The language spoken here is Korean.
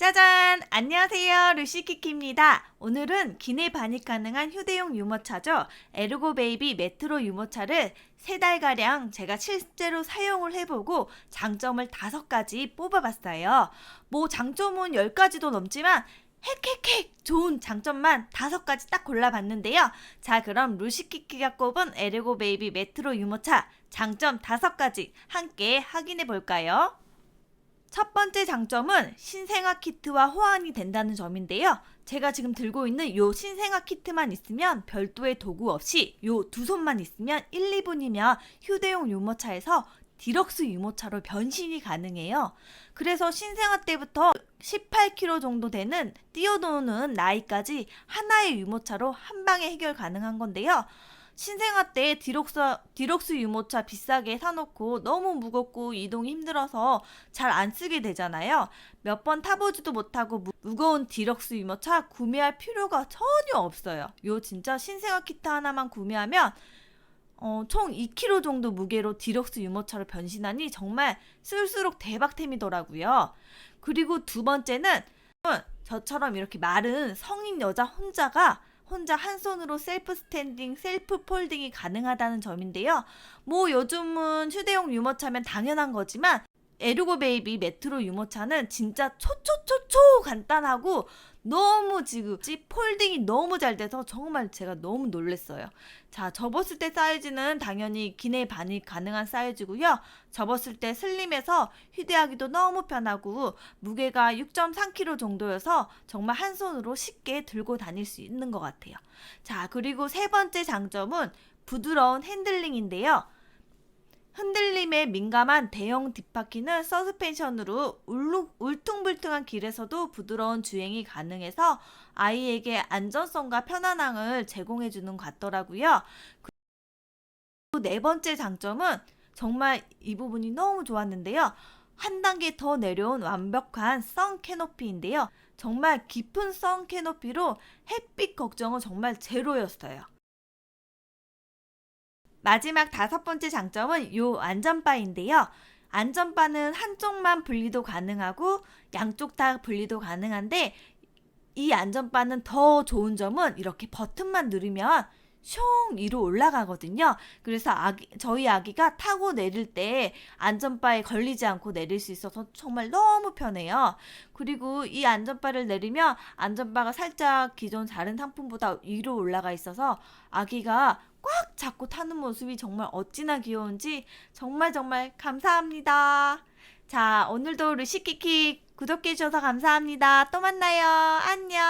짜잔! 안녕하세요. 루시키키입니다. 오늘은 기내 반입 가능한 휴대용 유모차죠. 에르고 베이비 메트로 유모차를 세 달가량 제가 실제로 사용을 해보고 장점을 다섯 가지 뽑아봤어요. 뭐 장점은 열 가지도 넘지만 헥헥헥 좋은 장점만 다섯 가지 딱 골라봤는데요. 자, 그럼 루시키키가 꼽은 에르고 베이비 메트로 유모차 장점 다섯 가지 함께 확인해 볼까요? 첫 번째 장점은 신생아 키트와 호환이 된다는 점인데요. 제가 지금 들고 있는 요 신생아 키트만 있으면 별도의 도구 없이 요 두 손만 있으면 1, 2분이면 휴대용 유모차에서 디럭스 유모차로 변신이 가능해요. 그래서 신생아 때부터 18kg 정도 되는 뛰어노는 나이까지 하나의 유모차로 한 방에 해결 가능한 건데요. 신생아 때 디럭스, 디럭스 유모차 비싸게 사놓고 너무 무겁고 이동이 힘들어서 잘 안 쓰게 되잖아요. 몇 번 타보지도 못하고 무, 무거운 디럭스 유모차 구매할 필요가 전혀 없어요. 요 진짜 신생아 키트 하나만 구매하면 어, 총 2kg 정도 무게로 디럭스 유모차로 변신하니 정말 쓸수록 대박템이더라고요. 그리고 두 번째는 저처럼 이렇게 마른 성인 여자 혼자가 혼자 한 손으로 셀프 스탠딩, 셀프 폴딩이 가능하다는 점인데요. 뭐 요즘은 휴대용 유모차면 당연한 거지만 에르고 베이비 메트로 유모차는 진짜 초초초초 간단하고 너무 지금 폴딩이 너무 잘 돼서 정말 제가 너무 놀랬어요. 자, 접었을 때 사이즈는 당연히 기내 반입 가능한 사이즈고요. 접었을 때 슬림해서 휴대하기도 너무 편하고 무게가 6.3kg 정도여서 정말 한 손으로 쉽게 들고 다닐 수 있는 것 같아요. 자, 그리고 세 번째 장점은 부드러운 핸들링인데요. 흔들림에 민감한 대형 뒷바퀴는 서스펜션으로 울루, 울퉁불퉁한 길에서도 부드러운 주행이 가능해서 아이에게 안전성과 편안함을 제공해주는 것 같더라고요. 네 번째 장점은 정말 이 부분이 너무 좋았는데요. 한 단계 더 내려온 완벽한 선 캐노피인데요. 정말 깊은 선 캐노피로 햇빛 걱정은 정말 제로였어요. 마지막 다섯 번째 장점은 요 안전바인데요. 안전바는 한쪽만 분리도 가능하고 양쪽 다 분리도 가능한데 이 안전바는 더 좋은 점은 이렇게 버튼만 누르면 숑 위로 올라가거든요. 그래서 아기, 저희 아기가 타고 내릴 때 안전바에 걸리지 않고 내릴 수 있어서 정말 너무 편해요. 그리고 이 안전바를 내리면 안전바가 살짝 기존 다른 상품보다 위로 올라가 있어서 아기가 꽉 잡고 타는 모습이 정말 어찌나 귀여운지 정말 정말 감사합니다. 자, 오늘도 루시키키 구독해주셔서 감사합니다. 또 만나요. 안녕.